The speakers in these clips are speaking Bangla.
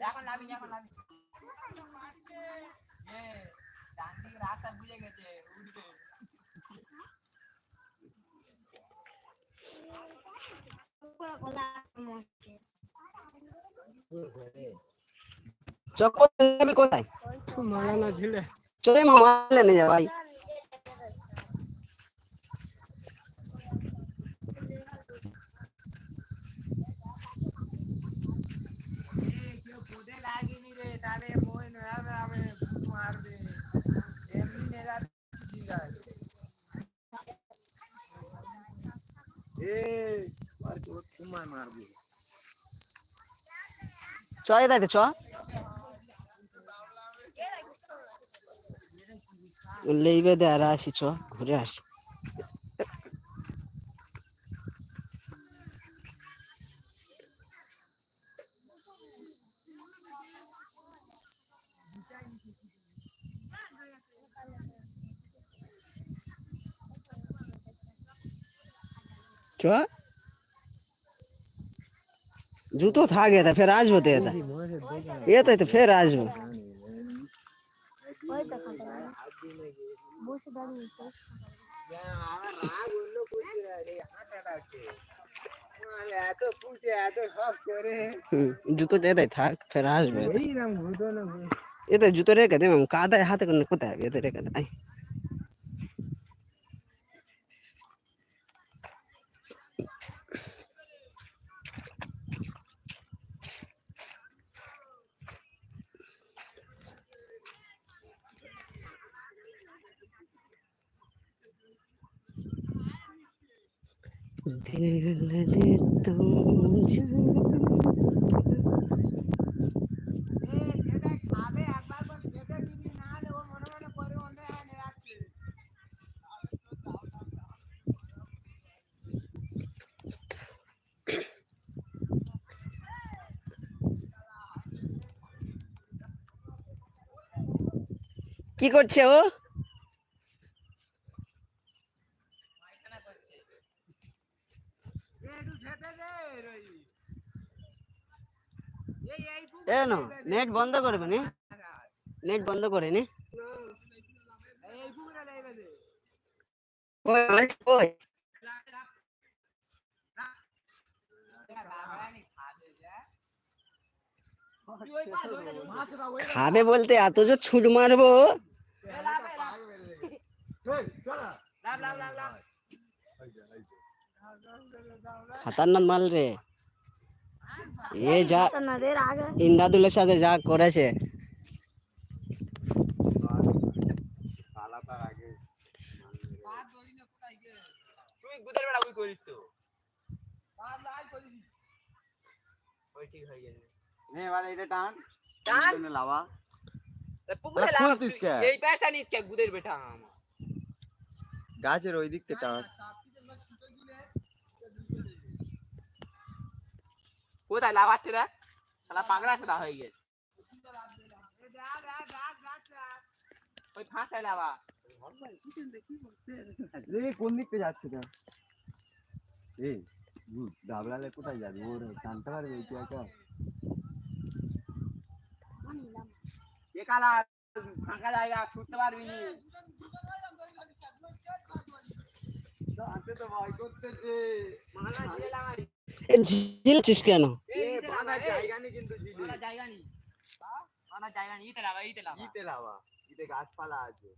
এখন নামি এখন নামি এ ডান দিকে রাস্তা বুঝে গেছে উঠবে চক্কর যাবি কোথায় মারানা ঝিলে চলে মামা নিয়ে যা ভাই কেউ বোধে লাগেনি রে তাহলে মই নয়াবে আমি মারবে এমনি নেরা ঠিক আছে এ আর কো তোমার মারবে চ এদাকে চ লেইবে দে আর আসি চ ঘুরে আসি চ জুতো থাকে তা ফের আসব তো এটা এ তো ফের আসব আমার রাগ অন্য কিছু না রে হাঁটাটা আছে মানে এত পুষে এত শখ করে হুম, জুতোটা এটাই থাক ফের আসবে এইরকম ঘুরতো না এতে জুতো রেখে দে মাম কাদায় হাতে করে কোথায় হবে এতে রেখে দে কি করছে ও? নেট বন্ধ করবে নি। নেট বন্ধ করে নি। খাবে বলতে এত যে ছুট মারবো? হাতার মাল রে। এ যা ইন্দাদুলের সাথে যা করেছে। এই পেশা নিস গুদের বেটা আমার। গাছের ওই দিক থেকে টান কোথায় লাভাচ্ছে রে শালা পাগড়া সেটা হয়ে গেছে ওই ফাঁসায় লাভা এই কোন দিক থেকে যাচ্ছে এটা এই ভূত দাবলালে কোথায় যাবে ওর টানতে পারবে এই একা একালা ফাঁকা জায়গা ছুটতে পারবি লাवा ইতে গাছপালা আছে।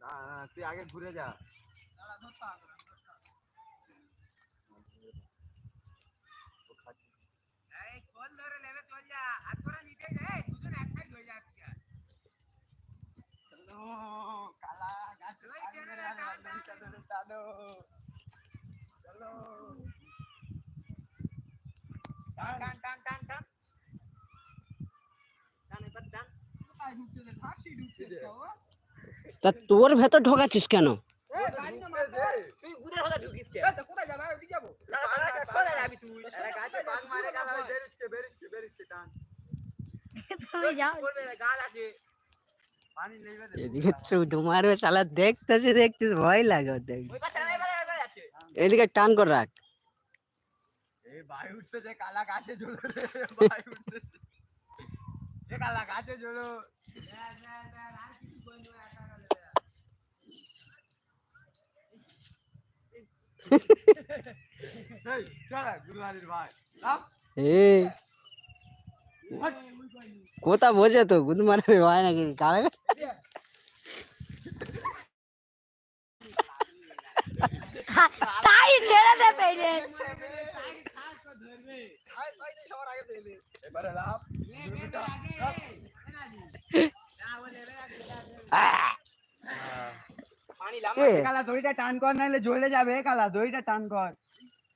না না, তুই আগে ঘুরে যা। এই ধরে নেবে চল যা। হাত করে নিতে যা তো তোর ভেতর ঢোকাচ্ছিস কেন? এই গাড়ি এদিকে চুট মারবে শালা দেখতেছি দেখতেছি ভয় লাগে ওর এদিকে টান কর রাখ। এই ভাই উঠতেছে কালা গাছে ঝুলো রে ভাই উঠতেছে এ কালা গাছে চলো আর কিছু বন্ধু একা গেলে এই চল গুরুহারির ভাই লাভ এই কোথা বোঝে তো গুদ মারবে হয় নাকি কারে তাই ছেড়ে দে পেলে এবারে লাভ পানি এ কালা দড়িটা টান কর নাহলে জ্বলে যাবে কালা দড়িটা টান কর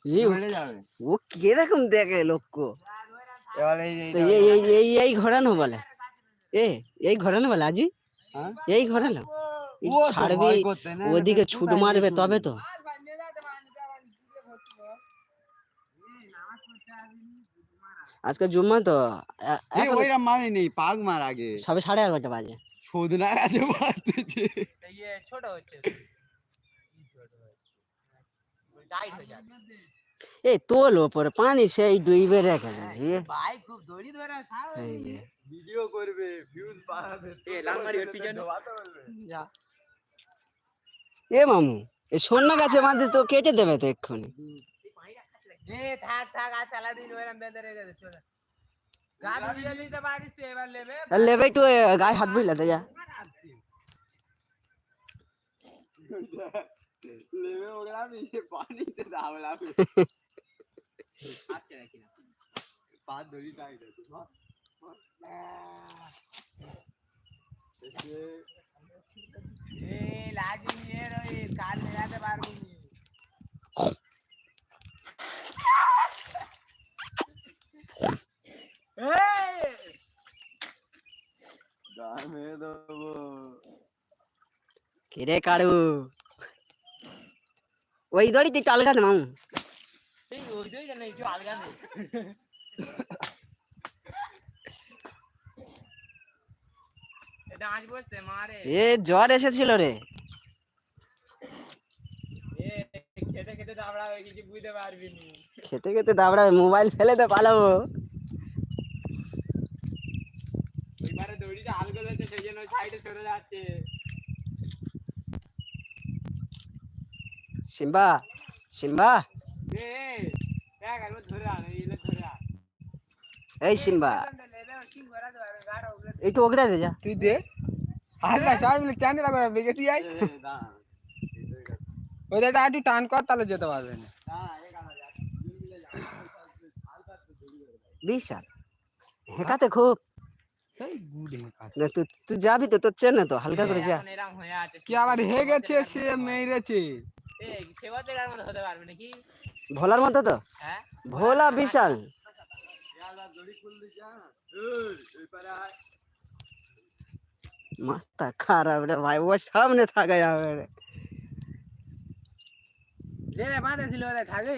এই জ্বলে যাবে ও কীরকম দেখে লোক এবার এই তো এই এই এই এই ঘোরানো বলে এ এই ঘোরানো বলে আজি হ্যাঁ? এই ঘোরানো এই ও তো ছাড়বি ভয় করতে না, ওদিকে এটা ছুট কোথায় মারবে ছুট? তবে তো আর বান্নে যাতে বান্নে যা বান্নে দিতে ভর্তি কর এই নামাজ পড়তে আসিনি আজকে জুম্মা তো এ- এই এখন ওইরা মানে নেই পাগ মার আগে সবে সাড়ে এগারোটা বাজে সদনা গাছে মারতেছে ये छोटा হচ্ছে ছোট হচ্ছে টাইট হয়ে যাচ্ছে এই তোল ওপরে পানি সেই ডুইবে রেখে দিয়েছি ভাই খুব দড়ি ধরে ভিডিও করবে ভিউজ বাড়াবে এ, ওর পিছনে। যা। এ মামু এই সন্না গাছে মারছিস তো কেটে দেবে তো এক্ষুনি। এ থাক থাক আর চালা দিন ওরম বেঁধে রেখে দে চলে লেবে। একটু গায়ে হাত বুঝলে যা। লেবে ওগলাবি পানিতে দাবলাবি আচ্ছা রাখি না পা ধরি টাইট আছে বাহ, বাহ। এসে এ লাগি নিয়ে রই কাল মেলাতে পারবি ওই দড়িতে একটু আলগা দে, মামু। এ, জ্বর এসেছিল রে। খেতে খেতে দাবড়া গেছি বুঝতে পারবি খেতে খেতে দাবড়াবে, মোবাইল ফেলে দে, পালাবো। দড়িটা সেই জন্য সাইডে সরে যাচ্ছে সিম্বা সিম্বা এ এ, দেখ একবার ধরে আন এলে ধরে আন এই সিম্বা একটু ওগড়ে দে যা তুই দে আর না সবাই মিলে চান রাখবে বেগেছি আই এ, দাঁড়া। ওইটা একটু টান কর তাহলে যেতে পারবে না দাঁড়া, এ কালা যা। বিশাল হেঁকাতে খুব সেই গুড না তুই তুই যাবি তো তোর চেনে তো হালকা করে যা এরকম হয়ে আছে কি আবার হে গেছে সে মেরেছে ভোলার মতো তো? হ্যাঁ? ভোলা বিশাল। মাথা খারাপ রে ভাই ও সামনে থাকা যাবে রে। যে ওরে থাকে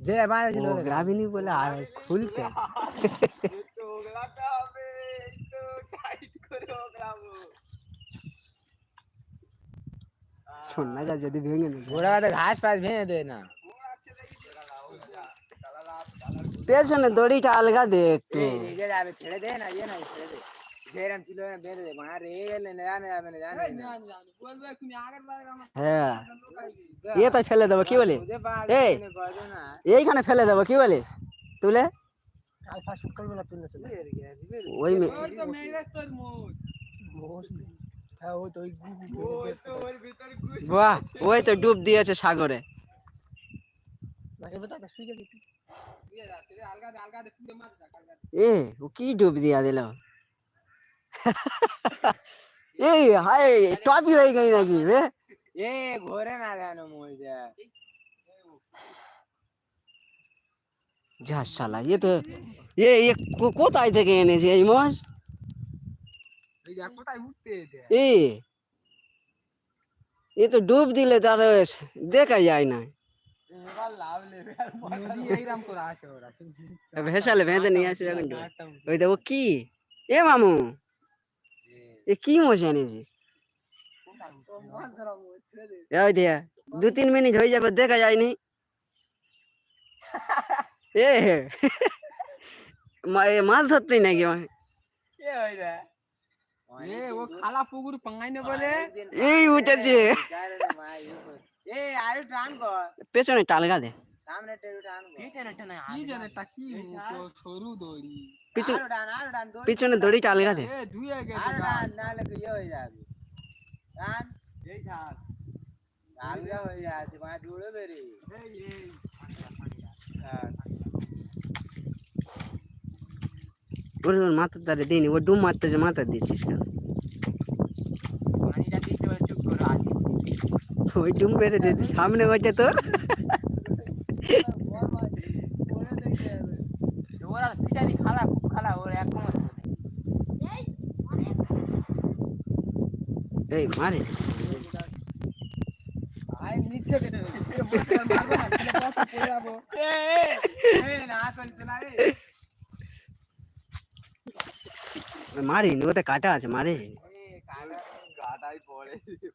যে বাঁধে ছিল ও গ্রামিনী বলে আর খুলতে। একটু হবে, একটু টাইট করে ওগলাবো। শোনা যা যদি ভেঙে নেবে ঘোড়া বাদে ঘাস পাস ভেঙে দে না পেছনে দড়িটা আলগা দে একটু এই নিজে যাবে ছেড়ে দে না ইয়ে না ছেড়ে দে যেরম ছিল এরম বেঁধে দে মার রে গেলে না জানে যাবে না জানে বলবে তুমি আগের বার আমার হ্যাঁ এ তাই ফেলে দেবো কি বলিস বুঝে পার এই। করে না এইখানে ফেলে দেবো কি বলিস তুলে কাল ফার্স্ট সকালবেলা তুললে চলে ওই মে- বাহ ওই তো ডুব দিয়েছে সাগরে। এবার তো শুয়ে গেছি। শুয়ে যাচ্ছে রে আলগা দে আলগা দে তুই মার যা আলগা এ ও কি ডুব দিয়া দিল? এই হাই টপি হয়ে গই নাকি বে এ ঘোরে না জানো মই যা শালা এ তো এ এ কোথায় থেকে এনেছে এই মাছ এই দেখ কোথায় উঠতে দে এ এ তো ডুব দিলে তার দেখা যায় না। এবার লাভ নেবে আর নদী এইরাম করে আসে ওরা ভেসালে বেঁধে নিয়ে আসে যখন ডুব। ওই দেখো কি? এ মামু এ কি মজা এনেছে। এ ওই দিয়া দু তিন মিনিট হয়ে যাবে দেখা যায়নি। এ মা- এ মাছ ধরতেই নাকি আমাকে? কে হই রে এ ও খালা পুকুর পাঙ্গাই না বলে। এই উঠেছে। এ আরে টান কর। পেছনে টালগা দে। সামনে টেরু টান কর। পিছনে টান কি জানে তা কি সরু দড়ি। পিছনে আরও টান আরও টান দড়ি পিছনে দড়ি টালগা দে। এ ধুয়ে গেছে আরও টান নালে কি হয়ে যাবে। টান। এই ছাড় আলগা হয়ে যাচ্ছে মা দূরে বেরি এই এই। ওর মাথার ধারে দিইনি ও ডুম মারতেছে মাথা দিচ্ছিস কেন? ওই ডুম মেরে যদি সামনে হয়েছে তোর। এই, মারে। না ছেলে কত পড়ে যাব এ এ না করিস না রে মারি ওতে কাটা আছে মারে। এ কালা গাটাই পড়ে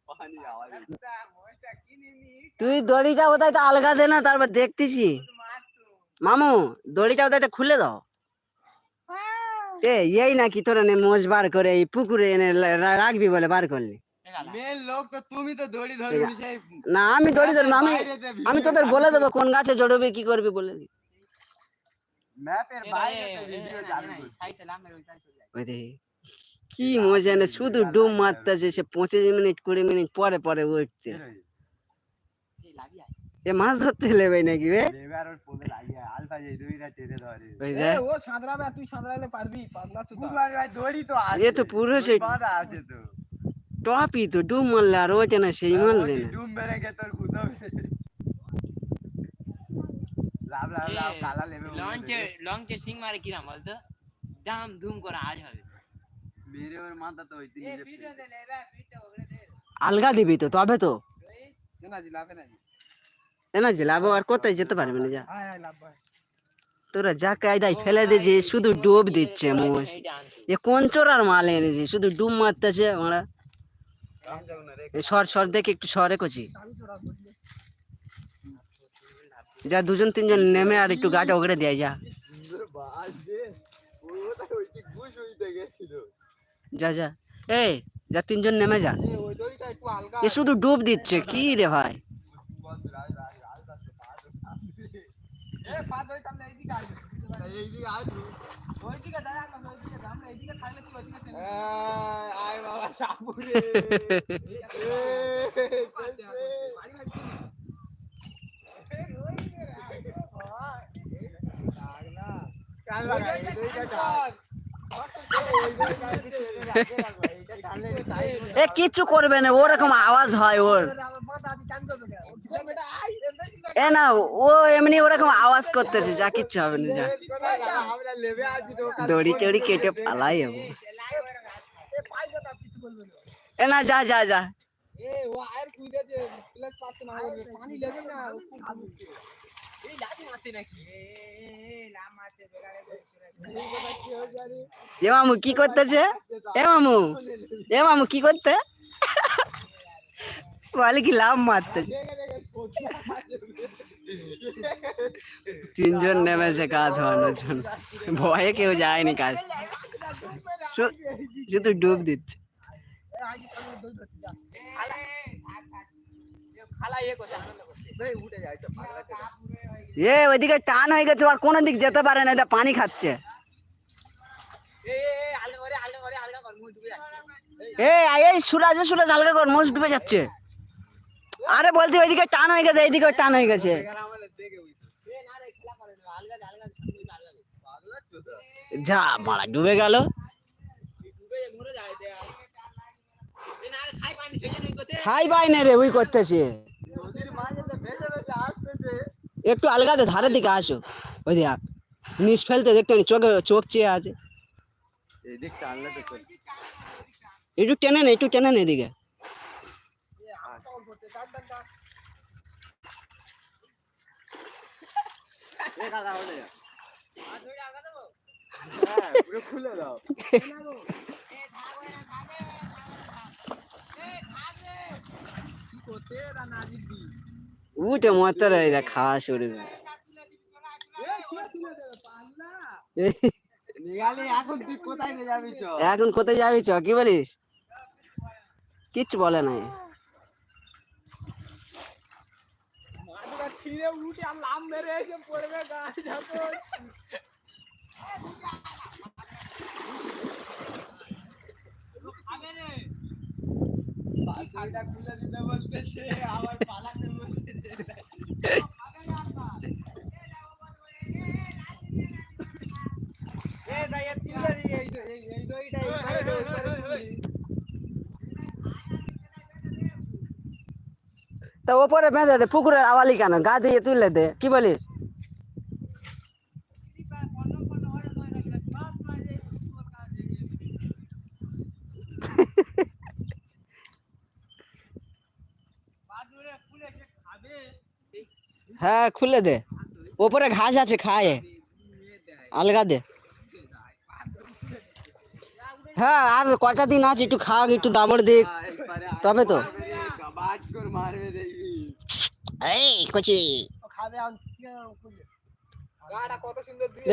পানি আওয়াজ তা মইটা কিনে নি তুই দড়িটা কোথায় তো আলগা দে না তারপর দেখতেছি। মামু দড়িটা কোথায় খুলে দাও। এ এই নাকি তোরা নে মোষ বার করে এই পুকুরে এনে রাখবি বলে বার করলি। লোক তো তুমি তো দড়ি ঠিক ধরবি আছে। সেই না আমি দড়ি ধরবো আমি আমি তোদের বলে দেবো কোন গাছে জড়বি কি করবি বলে দিই ম্যাপের বাইরে ভিডিও চালু ওই কি মজা না শুধু ডুব মারতেছে সে পঁচিশ মিনিট কুড়ি মিনিট পরে পরে উঠছে এ মাছ ধরতে লেবে নাকি বে এ, ও সাঁতরাবে তুই সাঁতরালে পারবি পাতলা চুদা ভাই দড়ি তো পুরো সে বাঁধা তো টপই তো ডুব মারলে আর ওইটা না সেই মারলে না ডুম মেরে গে তোর গুদবে লাভ লাভ লাভ কালা লেবে লঞ্চে লঞ্চে সিং মারে কিরাম বলতো দাম ধুম করে আজ হবে মেরে ওর মাথা তো আলগা দিবি তো তবে তো না জি লাভে আর কোথায় যেতে পারবে না যা তোরা যা কায়দায় ফেলে দিয়েছে শুধু ডুব দিচ্ছে মোষ এ কোন চোরার মাল এনেছে শুধু ডুব মারতেছে আমরা এই সর সর দেখে একটু সরে কচি যা দুজন তিনজন নেমে আর একটু গাটা ওগড়ে দেয় যা বাস যে ও তো ওই যে ঘুষ হইতে গেছিল যা যা এই যা তিনজন নেমে যা এ ওই দড়িটা একটু আলগা এ শুধু ডুব দিচ্ছে কি রে ভাই এ পা দড়ি সামনে এইদিকে আসবে এইদিকে আসব ওইদিকে দাঁড়া না ওইদিকে দাম না এইদিকে থাকলে তুই ওইদিকে টেনে আয় বাবা সাপুরে এ কিচ্ছু করবে না ওরকম আওয়াজ হয় ওর। এ না ও এমনি ওরকম আওয়াজ করতেছে যা কিচ্ছু হবে না যা। দড়ি টড়ি কেটে পালাই যাব। এ না যা যা যা। এ ও আয়ের কুইদেছে প্লাস পাচ্ছে না পানি লেগে না এ মামু কি করতেছে? এ মামু এ মামু কি করতে? বলে কি লাভ মারতেছে তিনজন নেমেছে গা ধোয়ানোর জন্য। ভয়ে কেউ যায়নি কাজ। শুধু ডুব দিচ্ছে। খালা ইয়ে করতে উঠে যায় এ ওইদিকে টান হয়ে গেছে আর কোনো দিক যেতে পারে না এটা পানি খাচ্ছে। এই সুরাজে সুরাজ হালকা কর মোষ ডুবে যাচ্ছে। আরে বলতে ওইদিকে টান হয়ে গেছে এইদিকে টান হয়ে গেছে। যা মারা ডুবে গেল। খাই পাই না রে ওই করতেছে। একটু আলগাতে ধারের দিকে আসো। ওই দেখ, নিচ ফেলতে দেখতে চোখে, চোখ চেয়ে আছে। একটু টেনে নে, একটু টেনে নে এদিকে। করতে না উঠে রে খাওয়া শুরু করে। এখন কোথায় যাবি চ কি বলিস কিচ্ছু বলে নাই গাছ যখন পাছাটা খুলে দিতে বলতেছে আবার পালাতে বলতেছে এ দাইয়া তুলে দি এই তো- ওপরে বেঁধে দে পুকুরে আওয়ালি কেন? গা দিয়ে তুলে দে কি বলিস? হ্যাঁ খুলে দে। ওপরে ঘাস আছে, খায়। আলগা দে। হ্যাঁ আর কটা দিন আছে, একটু খাক একটু দাবড় দিক তবে তো। এই, কচি।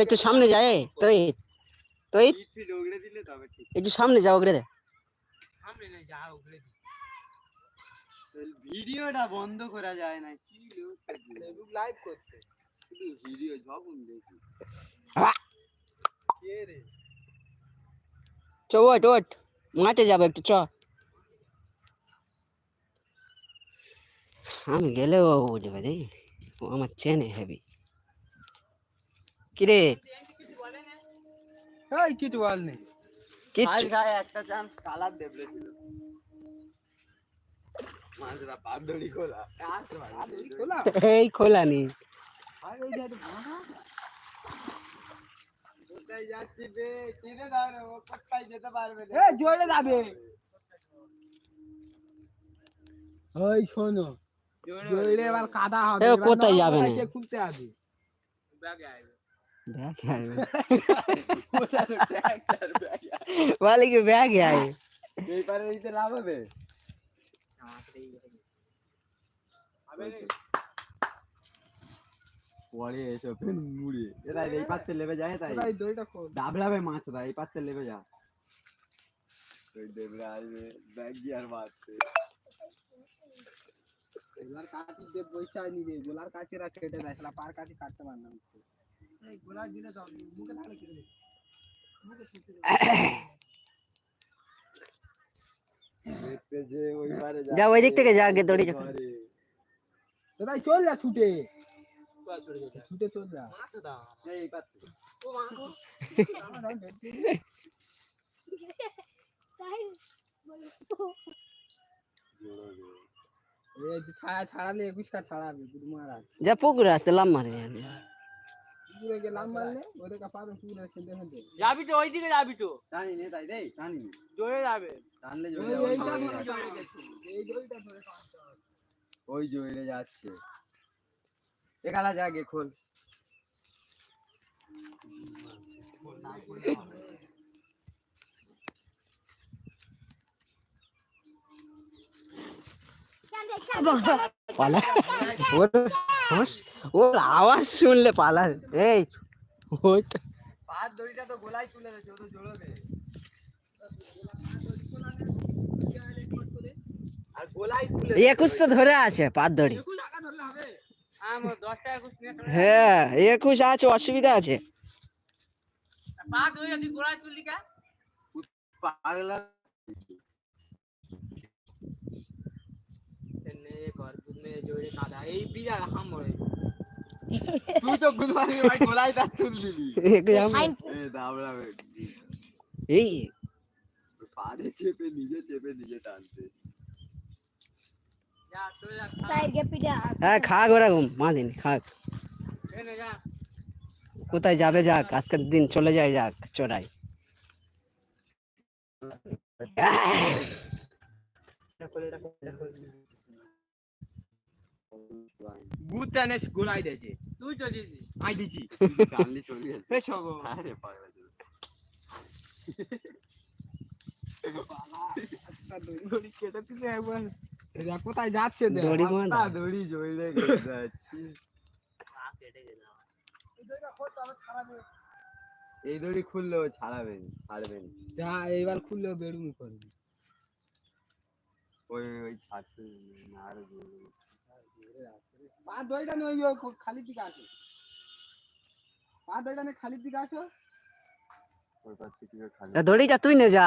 একটু সামনে যায় তুই তুই ওগড়ে একটু সামনে যাও ওগরে দে। সামনে না, যা উগলে দি। ভিডিওটা বন্ধ করা যায় না। কি লোক ফেসবুক লাইভ করতে। শুধু ভিডিও যখন দেখি। কে রে? চ ওট ওট মাঠে যাব একটু চ। আমি গেলেও ও বুঝবে রে ও আমার চেনে হেবি। কিরে? কিছু বল নেই গায়ে একটা চান্স কালার দেবলে ছিল। যেতে পারবে এ জোরে যাবে। ওই শোনো জোরে এবার কাদা হবে কোথায় যাবে না? খুলতে হবে। ব্যাগ আয় বলে কি ব্যাগ আয়। এই পারে লাভ হবে? পরে এসো ফের মুড়ি। এরা এই পাশে লেবে যায় তাই। কোথায় দইটা খোল। ডাবলাবে মাছরা এই পাশে লেবে যা। ওই দেবরা আসবে ব্যাগ আর মারছে। গোলার কাঠি দিয়ে পয়সা নিবে গোলার কাঠি রা কেটে দেয় শালা পার কাঠি কাটতে পার না। এই গোলার দিলে তো মুখে থাকলে কেটে দে। মুখে ছুটে দে। দেখতে যে ওই পারে যা ওই দিক থেকে যা আগে দড়ি যা। দাদা চল যা ছুটে। ছুটে চল যা। এই পাশে এই যে ছায়া ছাড়ালে একুশটা ছাড়াবে মহারাজ। যা পুকুরে আসতে লাম মারবি। পুকুরে গেলাম মারলে ওদেরকে পাবে পুকুরে খেলতে খেলতে যাবি তো ওইদিকে যাবি তো টানি নে তাই দেই টানি। নে। জোরে যাবে। টানলে জোরে যাবে, এই দড়িটা ধরে ওই জোরে যাচ্ছে। একালা জাগে খোল। পালা। ওর ওর আওয়াজ শুনলে পালা। এই। ওই পাঁচ দড়িটা তো গোলাই তুলে রেখেছে ও তো জোড়বে। আর একুশ তো ধরে আছে পাত দড়ি। চলে হ্যাঁ একুশ আছে অসুবিধা আছে। তুই তুললি কা? পাগলা নে ঘর পুতনে কাদা এই বিরাট হাম মরে তুই তো গুদমানি ভাই গোলাই তার তুল দিলি। একুশ আম- এ দাবড়া এই। পাড়ে চেপে নিজে চেপে নিজে টানতে যা চলে যা হ্যাঁ খাক ওরকম মা দিন খাক কোথায় যাবে যাক আজকের দিন চলে যায় যাক চোরাই। এনে গোলাই দিয়েছে তুই তো দিদি আই দিছি চলে গেছে হব আরে পাগলা কোথায় যাচ্ছে দড়ি দড়ি জড়িয়ে গেছে এই দড়ি খুললেও ছাড়াবে না, ছাড়বে যা এইবার খুললে বেরুম করবি। ওই ওই ছাড়তে না, আরও জোরে। পা দইটা নিয়ে ওই ওই খালি দিকে আসো পা দইটা নিয়ে খালি দিকে আসো তুই নে যা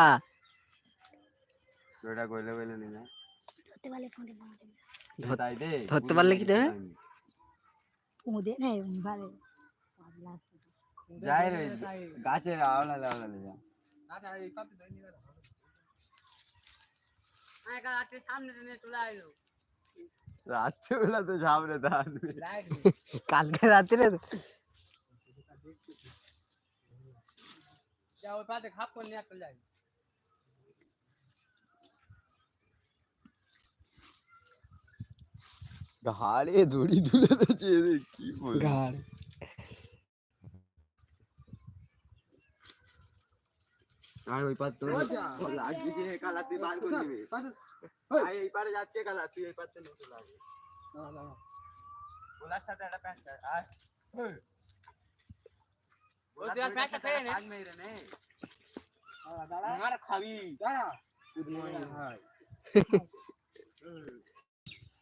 দড়িটা গইলে গইলে নিয়ে যা। ধরতে পারলে তাই দে, ধরতে পারলে কি দেবে? যায়নি। না ভালো যাই রে গাছের আওলালে আওলালে যা আচ্ছা পাতে দই নিয়ে যাও। সামনে চলে আইলো রাত্রেবেলা তো সামনে দাঁড়াবে কালকে রাত্রে যা ওই পাতে খাপ করে নিয়ে চলে যাই। ঘাড়ে দড়ি তুলে দিয়েছে কি বল গাড় আর ওই পার তোর ও যা। ও লাগবি যে কালা তুই বার করে দিবি পাতে আয় এই পারে যাচ্ছে কালা তুই এই পারতে নতুন লাগবে দাঁড়া, দাঁড়া। ওলার সাথে একটা প্যান্ট আয় ও তুই আর প্যাকটা ফেলে নে মেরে নে দাঁড়া, দাঁড়া আর খাবি দাঁড়া গুড মর্নিং ভাই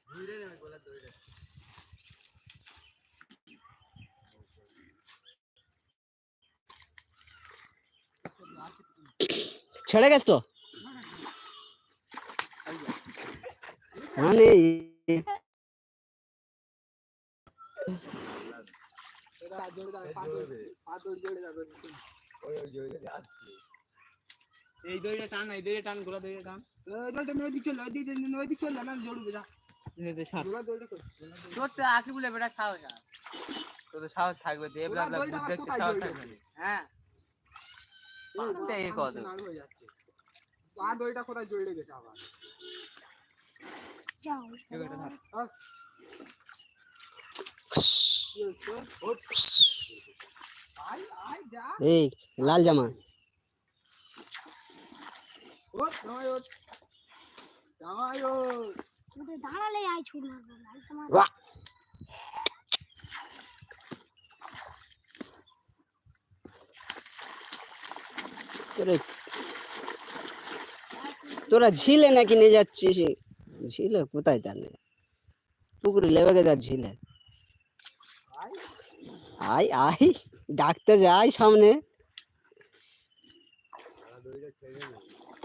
ধীরে নে গোলা ধরে ছেড়ে গেছ? তো মানে এই দড়িটা টান এই দড়িটা টান গোলা দড়িটা টান। ওই দড়িটা নিয়ে ওইদিকে চল ওইদিকে নিয়ে চল না জড়ুবে যা। গোলা দড়িটা তোর তো আছি বলে বেটা সাহস আছে তোর সাহস থাকবে সাহস থাকবে। হ্যাঁ। এই কত নাড়ু হয়ে যাচ্ছে। পা দড়িটা কোথায় জড়িয়ে গেছে আবার? যাও আয় আয় যা। এই লাল জামা। ওট নয় ওট। জামাই ওট। ওদের দাঁড়ালে আয় ছুট মারবো লাল তোমার তোরা তোরা ঝিলে নাকি নিয়ে যাচ্ছিস? ঝিলে কোথায় নেই পুকুরে লেবে গেছে আর ঝিলে। আয় আয় ডাকতে যাই সামনে।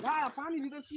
না পানি ভিতর কি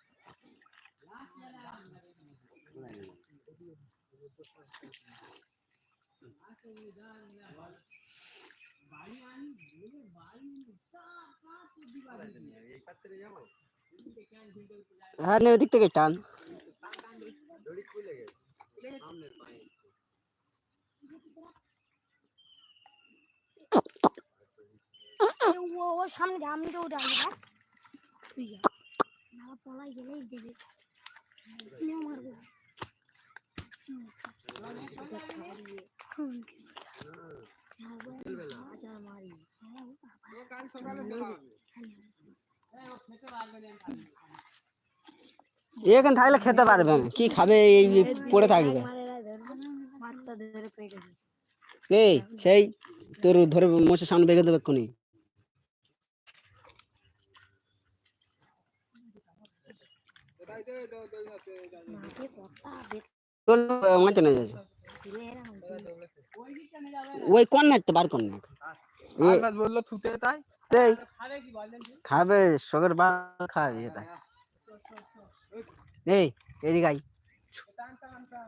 হ্যাঁ নে, ওদিক থেকে টান। ও সামনে, আমি তো ওটা আমি তুই পলাই গেলেই দেবে। এখানে থাকলে খেতে পারবে না। কি খাবে এই পড়ে থাকবে। এই সেই তোর ধরে মোষের সামনে বেগে দেবে কোনি কোথায় দেবে দড়ি দড়ি না যাচ্ছে হচ্ছে। ওই কোন হাঁটতে বার কর না আলমাস বলল থুতে তাই এই খাবে সগের বার খাবে এটা এই এদিকে আই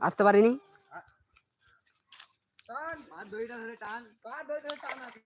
আসতে পারিনি টান মাছ দড়িটা ধরে টান পা টান আছে